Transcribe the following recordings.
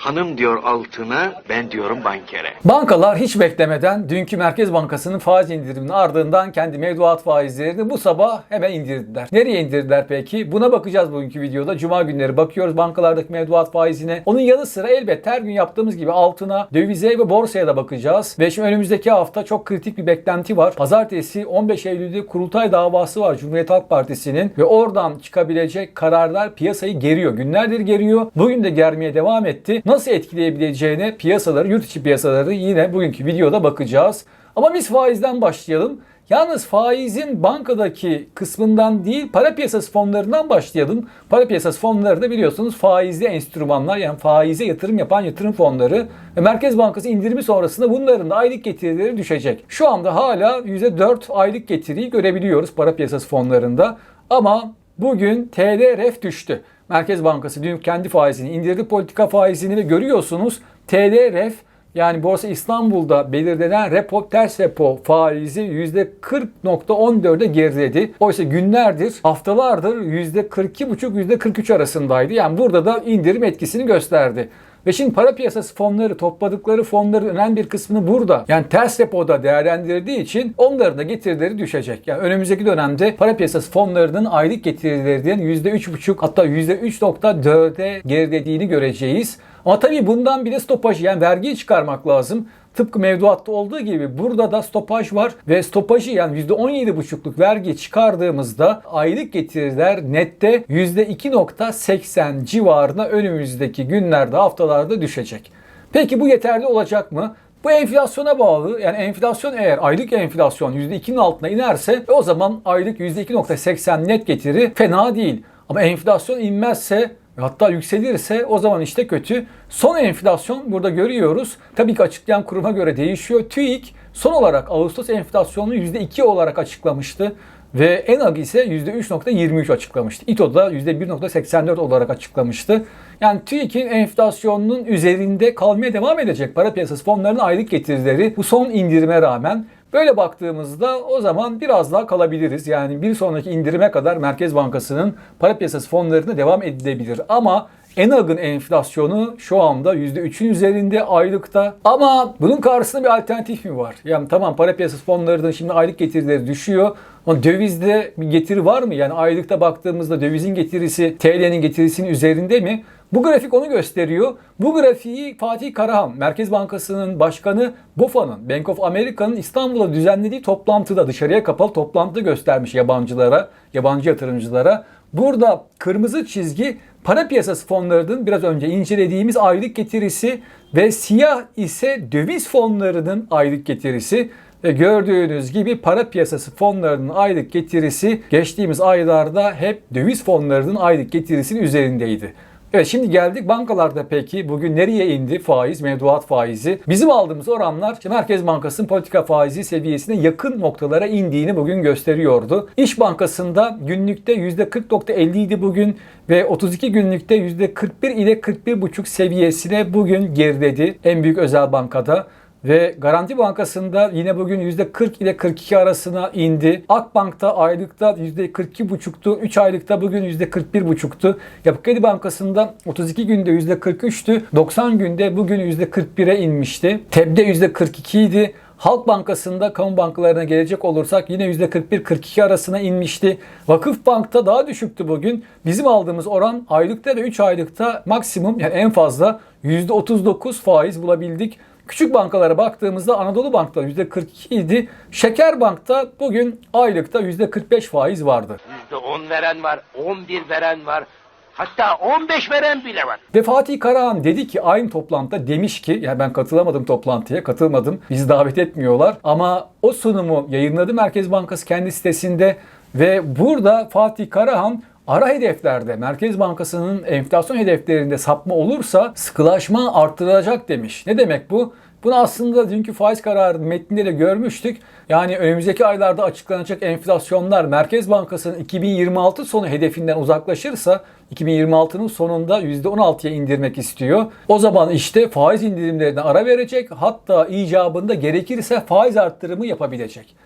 Hanım diyor altına, ben diyorum bankere. Bankalar hiç beklemeden dünkü Merkez Bankası'nın faiz indiriminin ardından kendi mevduat faizlerini bu sabah hemen indirdiler. Nereye indirdiler peki? Buna bakacağız bugünkü videoda. Cuma günleri bakıyoruz bankalardaki mevduat faizine. Onun yanı sıra elbette her gün yaptığımız gibi altına, dövize ve borsaya da bakacağız. Ve şimdi önümüzdeki hafta çok kritik bir beklenti var. Pazartesi 15 Eylül'de kurultay davası var Cumhuriyet Halk Partisi'nin ve oradan çıkabilecek kararlar piyasayı geriyor. Günlerdir geriyor. Bugün de germeye devam etti. Nasıl etkileyebileceğine piyasaları, yurt içi piyasaları yine bugünkü videoda bakacağız. Ama biz faizden başlayalım. Yalnız faizin bankadaki kısmından değil para piyasası fonlarından başlayalım. Para piyasası fonları da biliyorsunuz faizli enstrümanlar yani faize yatırım yapan yatırım fonları. Ve Merkez Bankası indirimi sonrasında bunların da aylık getirileri düşecek. Şu anda hala %4 aylık getiriyi görebiliyoruz para piyasası fonlarında. Ama bugün TL ref düştü. Merkez Bankası dün kendi faizini indirdi politika faizini ve görüyorsunuz TL ref yani Borsa İstanbul'da belirlenen repo ters repo faizi %40.14'e geriledi. Oysa günlerdir, haftalardır %42,5 %43 arasındaydı. Yani burada da indirim etkisini gösterdi. Ve şimdi para piyasası fonları topladıkları fonların önemli bir kısmını burada yani ters repoda değerlendirdiği için onların da getirileri düşecek. Yani önümüzdeki dönemde para piyasası fonlarının aylık getirilerinin %3,5 hatta %3.4'e gerilediğini göreceğiz. Ama tabii bundan bir de stopaj yani vergiyi çıkarmak lazım. Tıpkı mevduatta olduğu gibi burada da stopaj var ve stopajı yani %17,5'luk vergi çıkardığımızda aylık getiriler nette %2.80 civarına önümüzdeki günlerde haftalarda düşecek. Peki bu yeterli olacak mı? Bu enflasyona bağlı. Yani enflasyon eğer aylık enflasyon %2'nin altına inerse o zaman aylık %2.80 net getiri fena değil. Ama enflasyon inmezse Hatta yükselirse o zaman işte kötü. Son enflasyon burada görüyoruz. Tabii ki açıklayan kuruma göre değişiyor. TÜİK son olarak Ağustos enflasyonunu %2 olarak açıklamıştı. Ve ENAG ise %3.23 açıklamıştı. İTO da %1.84 olarak açıklamıştı. Yani TÜİK'in enflasyonunun üzerinde kalmaya devam edecek para piyasası fonlarının aylık getirileri bu son indirime rağmen Böyle baktığımızda o zaman biraz daha kalabiliriz. Yani bir sonraki indirime kadar Merkez Bankası'nın para piyasası fonlarına devam edilebilir. Ama Enag'ın enflasyonu şu anda %3'ün üzerinde aylıkta. Ama bunun karşısında bir alternatif mi var? Yani tamam para piyasası fonlarının şimdi aylık getirileri düşüyor. Ama dövizde bir getiri var mı? Yani aylıkta baktığımızda dövizin getirisi TL'nin getirisinin üzerinde mi? Bu grafik onu gösteriyor. Bu grafiği Fatih Karahan, Merkez Bankası'nın başkanı BOFA'nın, Bank of America'nın İstanbul'da düzenlediği toplantıda, dışarıya kapalı toplantıda göstermiş yabancılara, yabancı yatırımcılara. Burada kırmızı çizgi para piyasası fonlarının biraz önce incelediğimiz aylık getirisi ve siyah ise döviz fonlarının aylık getirisi. Ve gördüğünüz gibi para piyasası fonlarının aylık getirisi geçtiğimiz aylarda hep döviz fonlarının aylık getirisinin üzerindeydi. Evet şimdi geldik bankalarda peki bugün nereye indi faiz, mevduat faizi? Bizim aldığımız oranlar işte Merkez Bankası'nın politika faizi seviyesine yakın noktalara indiğini bugün gösteriyordu. İş Bankası'nda günlükte %40.50 idi bugün ve 32 günlükte %41 ile 41.5 seviyesine bugün geriledi en büyük özel bankada. Ve Garanti Bankası'nda yine bugün %40 ile 42 arasına indi. Akbank'ta aylıkta %42,5'tu. 3 aylıkta bugün %41,5'tu. Yapı Kredi Bankası'nda 32 günde %43'tü. 90 günde bugün %41'e inmişti. TEB'de %42 idi. Halk Bankası'nda kamu bankalarına gelecek olursak yine %41-42 arasına inmişti. Vakıf Bank'ta daha düşüktü bugün. Bizim aldığımız oran aylıkta ve 3 aylıkta maksimum yani en fazla %39 faiz bulabildik. Küçük bankalara baktığımızda Anadolu Bank'ta %42 idi. Şeker Bank'ta bugün aylıkta %45 faiz vardı. %10 veren var, 11 veren var. Hatta 15 veren bile var. Ve Fatih Karahan dedi ki aynı toplantıda demiş ki yani ben katılamadım toplantıya katılmadım bizi davet etmiyorlar ama o sunumu yayınladı Merkez Bankası kendi sitesinde ve burada Fatih Karahan ara hedeflerde Merkez Bankası'nın enflasyon hedeflerinde sapma olursa sıkılaşma arttırılacak demiş. Ne demek bu? Bunu aslında dünkü faiz kararı metninde de görmüştük. Yani önümüzdeki aylarda açıklanacak enflasyonlar Merkez Bankası'nın 2026 sonu hedefinden uzaklaşırsa 2026'nın sonunda %16'ya indirmek istiyor. O zaman işte faiz indirimlerine ara verecek. Hatta icabında gerekirse faiz arttırımı yapabilecek.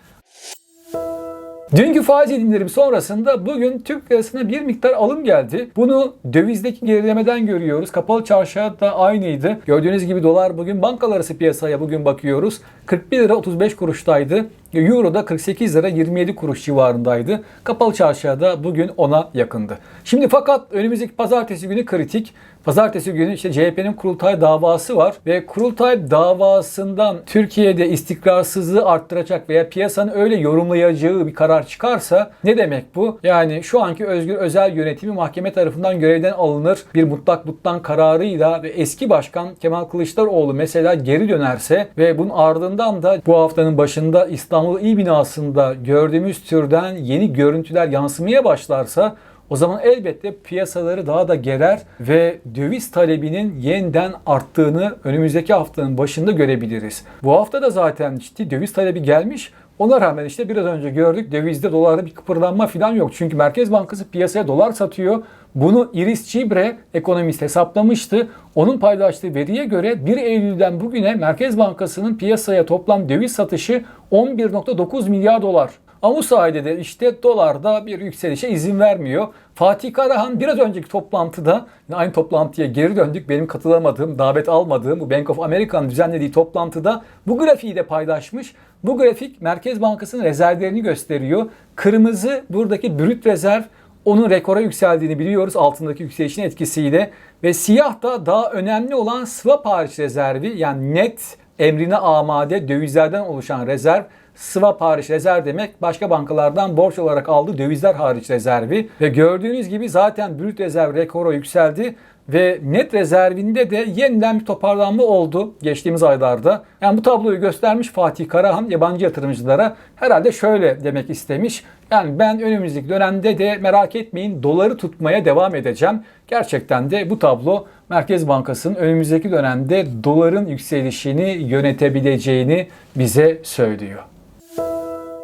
Dünkü faiz indirim sonrasında bugün Türk lirasına bir miktar alım geldi. Bunu dövizdeki gerilemeden görüyoruz. Kapalı çarşıda da aynıydı. Gördüğünüz gibi dolar bugün bankalar piyasaya bugün bakıyoruz. 41 lira 35 kuruştaydı. Euro da 48 lira 27 kuruş civarındaydı. Kapalı çarşıda bugün ona yakındı. Şimdi fakat önümüzdeki pazartesi günü kritik. Pazartesi günü işte CHP'nin kurultay davası var ve kurultay davasından Türkiye'de istikrarsızlığı arttıracak veya piyasanın öyle yorumlayacağı bir karar çıkarsa ne demek bu? Yani şu anki özgür özel yönetimi mahkeme tarafından görevden alınır bir mutlak mutlan kararıyla ve eski başkan Kemal Kılıçdaroğlu mesela geri dönerse ve bunun ardından da bu haftanın başında İstanbul İl binasında gördüğümüz türden yeni görüntüler yansımaya başlarsa o zaman elbette piyasaları daha da gerer ve döviz talebinin yeniden arttığını önümüzdeki haftanın başında görebiliriz. Bu hafta da zaten ciddi döviz talebi gelmiş. Ona rağmen işte biraz önce gördük dövizde dolarda bir kıpırdanma falan yok. Çünkü Merkez Bankası piyasaya dolar satıyor. Bunu Iris Cibre ekonomist hesaplamıştı. Onun paylaştığı veriye göre 1 Eylül'den bugüne Merkez Bankası'nın piyasaya toplam döviz satışı 11.9 milyar dolar. Ama bu sayede de işte dolarda bir yükselişe izin vermiyor. Fatih Karahan biraz önceki toplantıda aynı toplantıya geri döndük. Benim katılamadığım, davet almadığım bu Bank of America'nın düzenlediği toplantıda bu grafiği de paylaşmış. Bu grafik Merkez Bankası'nın rezervlerini gösteriyor. Kırmızı buradaki brüt rezerv onun rekora yükseldiğini biliyoruz altındaki yükselişin etkisiyle. Ve siyah da daha önemli olan swap hariç rezervi yani net emrine amade dövizlerden oluşan rezerv swap hariç rezerv demek başka bankalardan borç olarak aldığı dövizler hariç rezervi ve gördüğünüz gibi zaten brüt rezerv rekora yükseldi ve net rezervinde de yeniden bir toparlanma oldu geçtiğimiz aylarda. Yani bu tabloyu göstermiş Fatih Karahan yabancı yatırımcılara herhalde şöyle demek istemiş. Yani ben önümüzdeki dönemde de merak etmeyin doları tutmaya devam edeceğim. Gerçekten de bu tablo Merkez Bankası'nın önümüzdeki dönemde doların yükselişini yönetebileceğini bize söylüyor.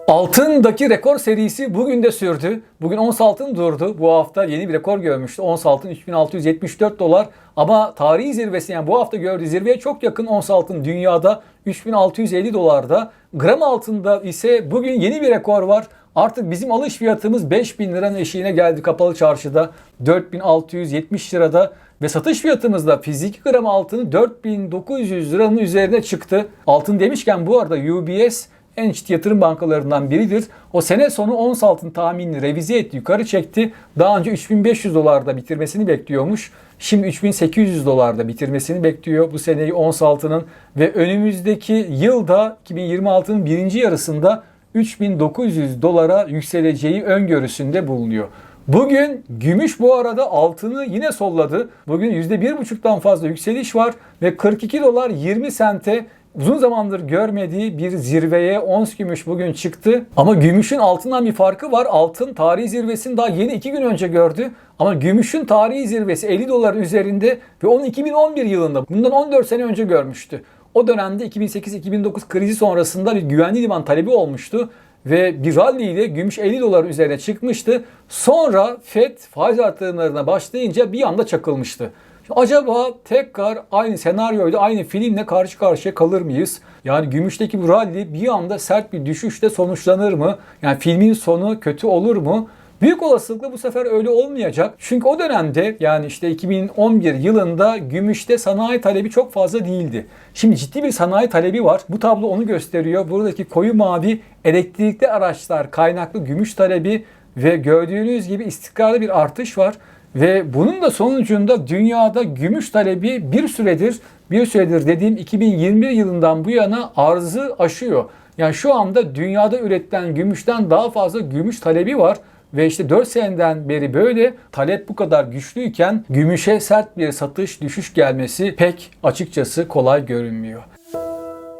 Altındaki rekor serisi bugün de sürdü. Bugün ons altın durdu. Bu hafta yeni bir rekor görmüştü. Ons altın 3674 dolar. Ama tarihi zirvesi yani bu hafta gördüğü zirveye çok yakın ons altın dünyada 3650 dolarda. Gram altında ise bugün yeni bir rekor var. Artık bizim alış fiyatımız 5000 liranın eşiğine geldi kapalı çarşıda. 4670 lirada ve satış fiyatımız da fiziki gram altını 4900 liranın üzerine çıktı. Altın demişken bu arada UBS en ciddi yatırım bankalarından biridir. O sene sonu ons altın tahminini revize etti, yukarı çekti. Daha önce 3500 dolarda bitirmesini bekliyormuş. Şimdi 3800 dolarda bitirmesini bekliyor bu seneyi ons altının ve önümüzdeki yılda 2026'nın birinci yarısında 3900 dolara yükseleceği öngörüsünde bulunuyor. Bugün gümüş bu arada altını yine solladı. Bugün %1,5'tan fazla yükseliş var ve 42 dolar 20 sente uzun zamandır görmediği bir zirveye ons gümüş bugün çıktı. Ama gümüşün altından bir farkı var. Altın tarihi zirvesini daha yeni 2 gün önce gördü. Ama gümüşün tarihi zirvesi 50 dolar üzerinde ve onu 2011 yılında bundan 14 sene önce görmüştü. O dönemde 2008-2009 krizi sonrasında bir güvenli liman talebi olmuştu ve bir rally ile gümüş 50 dolar üzerine çıkmıştı. Sonra FED faiz artırımlarına başlayınca bir anda çakılmıştı. Acaba tekrar aynı senaryoyla aynı filmle karşı karşıya kalır mıyız? Yani gümüşteki bu rally bir anda sert bir düşüşle sonuçlanır mı? Yani filmin sonu kötü olur mu? Büyük olasılıkla bu sefer öyle olmayacak. Çünkü o dönemde yani işte 2011 yılında gümüşte sanayi talebi çok fazla değildi. Şimdi ciddi bir sanayi talebi var. Bu tablo onu gösteriyor. Buradaki koyu mavi elektrikli araçlar kaynaklı gümüş talebi ve gördüğünüz gibi istikrarlı bir artış var. Ve bunun da sonucunda dünyada gümüş talebi bir süredir, bir süredir dediğim 2021 yılından bu yana arzı aşıyor. Yani şu anda dünyada üretilen gümüşten daha fazla gümüş talebi var. Ve işte 4 seneden beri böyle talep bu kadar güçlüyken gümüşe sert bir satış düşüş gelmesi pek açıkçası kolay görünmüyor.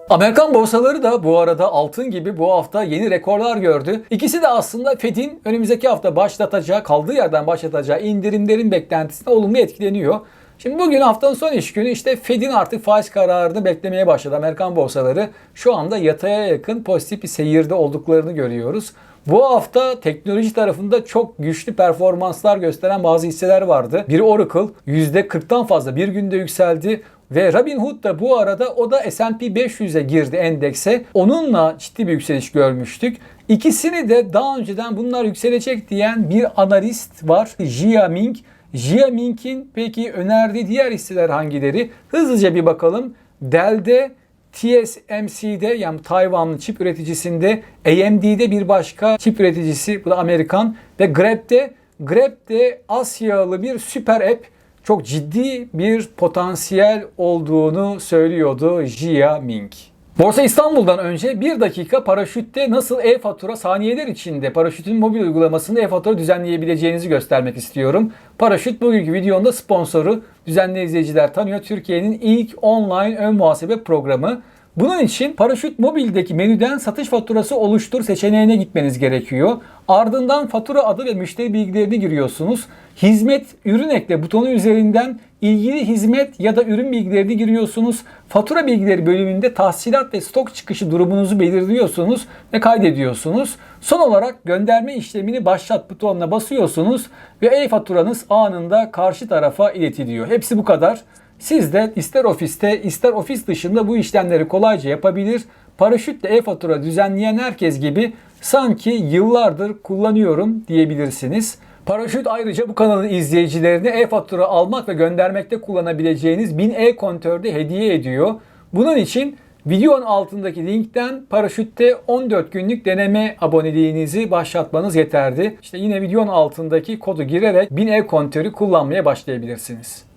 Amerikan borsaları da bu arada altın gibi bu hafta yeni rekorlar gördü. İkisi de aslında Fed'in önümüzdeki hafta başlatacağı, kaldığı yerden başlatacağı indirimlerin beklentisine olumlu etkileniyor. Şimdi bugün haftanın son iş günü işte Fed'in artık faiz kararını beklemeye başladı. Amerikan borsaları şu anda yataya yakın pozitif bir seyirde olduklarını görüyoruz. Bu hafta teknoloji tarafında çok güçlü performanslar gösteren bazı hisseler vardı. Biri Oracle %40'tan fazla bir günde yükseldi. Ve Robinhood da bu arada o da S&P 500'e girdi endekse. Onunla ciddi bir yükseliş görmüştük. İkisini de daha önceden bunlar yükselecek diyen bir analist var. Jia Ming. Jia Ming'in peki önerdiği diğer hisseler hangileri? Hızlıca bir bakalım. Dell'de TSMC'de yani Tayvanlı çip üreticisinde, AMD'de bir başka çip üreticisi bu da Amerikan ve Grab'de Grab de Asyalı bir süper app çok ciddi bir potansiyel olduğunu söylüyordu Jia Ming. Borsa İstanbul'dan önce bir dakika paraşütte nasıl e-fatura saniyeler içinde paraşütün mobil uygulamasında e-fatura düzenleyebileceğinizi göstermek istiyorum. Paraşüt bugünkü videonun sponsoru düzenli izleyiciler tanıyor. Türkiye'nin ilk online ön muhasebe programı. Bunun için Paraşüt Mobil'deki menüden satış faturası oluştur seçeneğine gitmeniz gerekiyor. Ardından fatura adı ve müşteri bilgilerini giriyorsunuz. Hizmet ürün ekle butonu üzerinden ilgili hizmet ya da ürün bilgilerini giriyorsunuz. Fatura bilgileri bölümünde tahsilat ve stok çıkışı durumunuzu belirliyorsunuz ve kaydediyorsunuz. Son olarak gönderme işlemini başlat butonuna basıyorsunuz ve e-faturanız anında karşı tarafa iletiliyor. Hepsi bu kadar. Siz de ister ofiste ister ofis dışında bu işlemleri kolayca yapabilir. Paraşütle e-fatura düzenleyen herkes gibi sanki yıllardır kullanıyorum diyebilirsiniz. Paraşüt ayrıca bu kanalın izleyicilerine e-fatura almak ve göndermekte kullanabileceğiniz 1000 e-kontörde hediye ediyor. Bunun için videonun altındaki linkten paraşütte 14 günlük deneme aboneliğinizi başlatmanız yeterli. İşte yine videonun altındaki kodu girerek 1000 e-kontörü kullanmaya başlayabilirsiniz.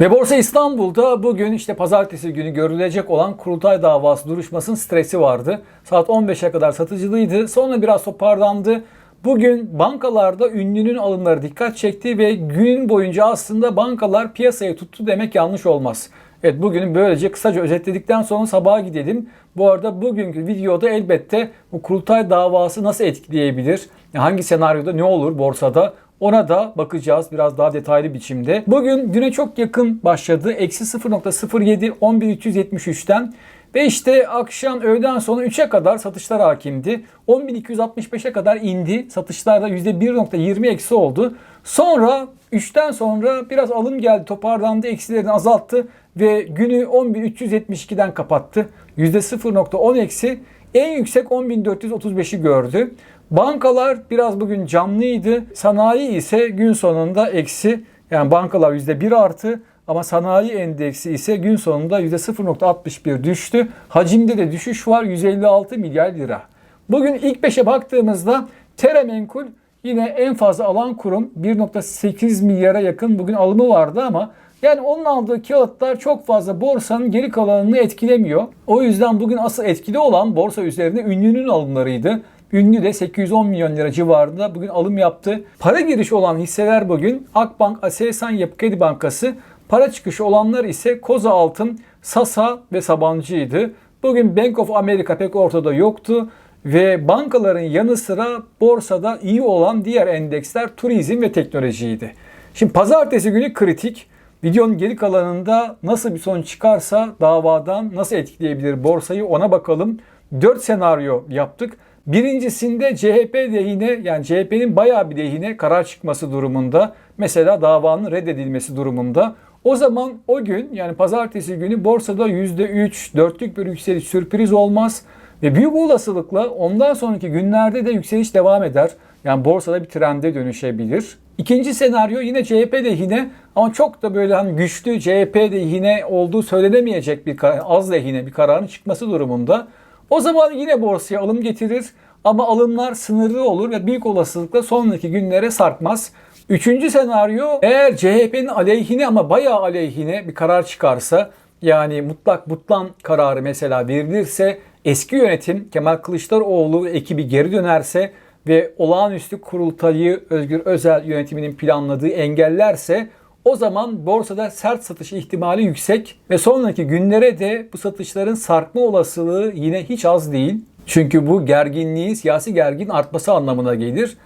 Ve Borsa İstanbul'da bugün işte pazartesi günü görülecek olan kurultay davası duruşmasının stresi vardı. Saat 15'e kadar satıcılıydı. Sonra biraz toparlandı. Bugün bankalarda ünlünün alımları dikkat çekti ve gün boyunca aslında bankalar piyasayı tuttu demek yanlış olmaz. Evet bugünü böylece kısaca özetledikten sonra sabaha gidelim. Bu arada bugünkü videoda elbette bu kurultay davası nasıl etkileyebilir? Hangi senaryoda ne olur borsada? Ona da bakacağız biraz daha detaylı biçimde. Bugün güne çok yakın başladı. Eksi 0.07 11373'ten ve işte akşam öğleden sonra 3'e kadar satışlar hakimdi. 10.265'e kadar indi. Satışlarda %1.20 eksi oldu. Sonra 3'ten sonra biraz alım geldi toparlandı eksilerini azalttı ve günü 10.372'den kapattı. %0.10 eksi en yüksek 10.435'i gördü. Bankalar biraz bugün canlıydı. Sanayi ise gün sonunda eksi. Yani bankalar %1 artı ama sanayi endeksi ise gün sonunda %0.61 düştü. Hacimde de düşüş var 156 milyar lira. Bugün ilk 5'e baktığımızda Teremenkul yine en fazla alan kurum 1.8 milyara yakın bugün alımı vardı ama yani onun aldığı kağıtlar çok fazla borsanın geri kalanını etkilemiyor. O yüzden bugün asıl etkili olan borsa üzerinde ünlünün alımlarıydı. Ünlü de 810 milyon lira civarında bugün alım yaptı. Para girişi olan hisseler bugün Akbank, Aselsan Yapı Kredi Bankası, para çıkışı olanlar ise Koza Altın, Sasa ve Sabancı'ydı. Bugün Bank of America pek ortada yoktu ve bankaların yanı sıra borsada iyi olan diğer endeksler turizm ve teknolojiydi. Şimdi pazartesi günü kritik. Videonun geri kalanında nasıl bir sonuç çıkarsa davadan nasıl etkileyebilir borsayı ona bakalım. 4 senaryo yaptık. Birincisinde CHP lehine yani CHP'nin bayağı bir lehine karar çıkması durumunda mesela davanın reddedilmesi durumunda o zaman o gün yani pazartesi günü borsada %3, 4'lük bir yükseliş sürpriz olmaz ve büyük olasılıkla ondan sonraki günlerde de yükseliş devam eder. Yani borsada bir trende dönüşebilir. İkinci senaryo yine CHP lehine ama çok da böyle hani güçlü CHP lehine olduğu söylenemeyecek bir az lehine bir kararın çıkması durumunda. O zaman yine borsaya alım getirir ama alımlar sınırlı olur ve büyük olasılıkla sonraki günlere sarkmaz. Üçüncü senaryo eğer CHP'nin aleyhine ama bayağı aleyhine bir karar çıkarsa yani mutlak butlan kararı mesela verilirse eski yönetim Kemal Kılıçdaroğlu ekibi geri dönerse ve olağanüstü kurultayı Özgür Özel yönetiminin planladığı engellerse o zaman borsada sert satış ihtimali yüksek ve sonraki günlere de bu satışların sarkma olasılığı yine hiç az değil. Çünkü bu gerginliğin siyasi gergin artması anlamına gelir.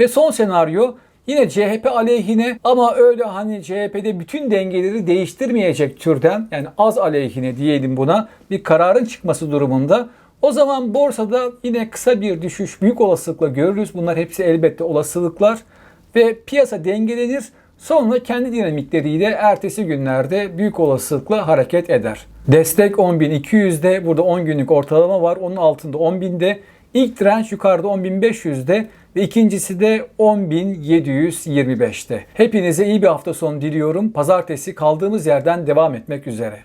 Ve son senaryo yine CHP aleyhine ama öyle hani CHP'de bütün dengeleri değiştirmeyecek türden yani az aleyhine diyelim buna bir kararın çıkması durumunda o zaman borsada yine kısa bir düşüş büyük olasılıkla görürüz. Bunlar hepsi elbette olasılıklar ve piyasa dengelenir. Sonra kendi dinamikleriyle ertesi günlerde büyük olasılıkla hareket eder. Destek 10.200'de burada 10 günlük ortalama var. Onun altında 10.000'de. İlk direnç yukarıda 10.500'de ve ikincisi de 10.725'te. Hepinize iyi bir hafta sonu diliyorum. Pazartesi kaldığımız yerden devam etmek üzere.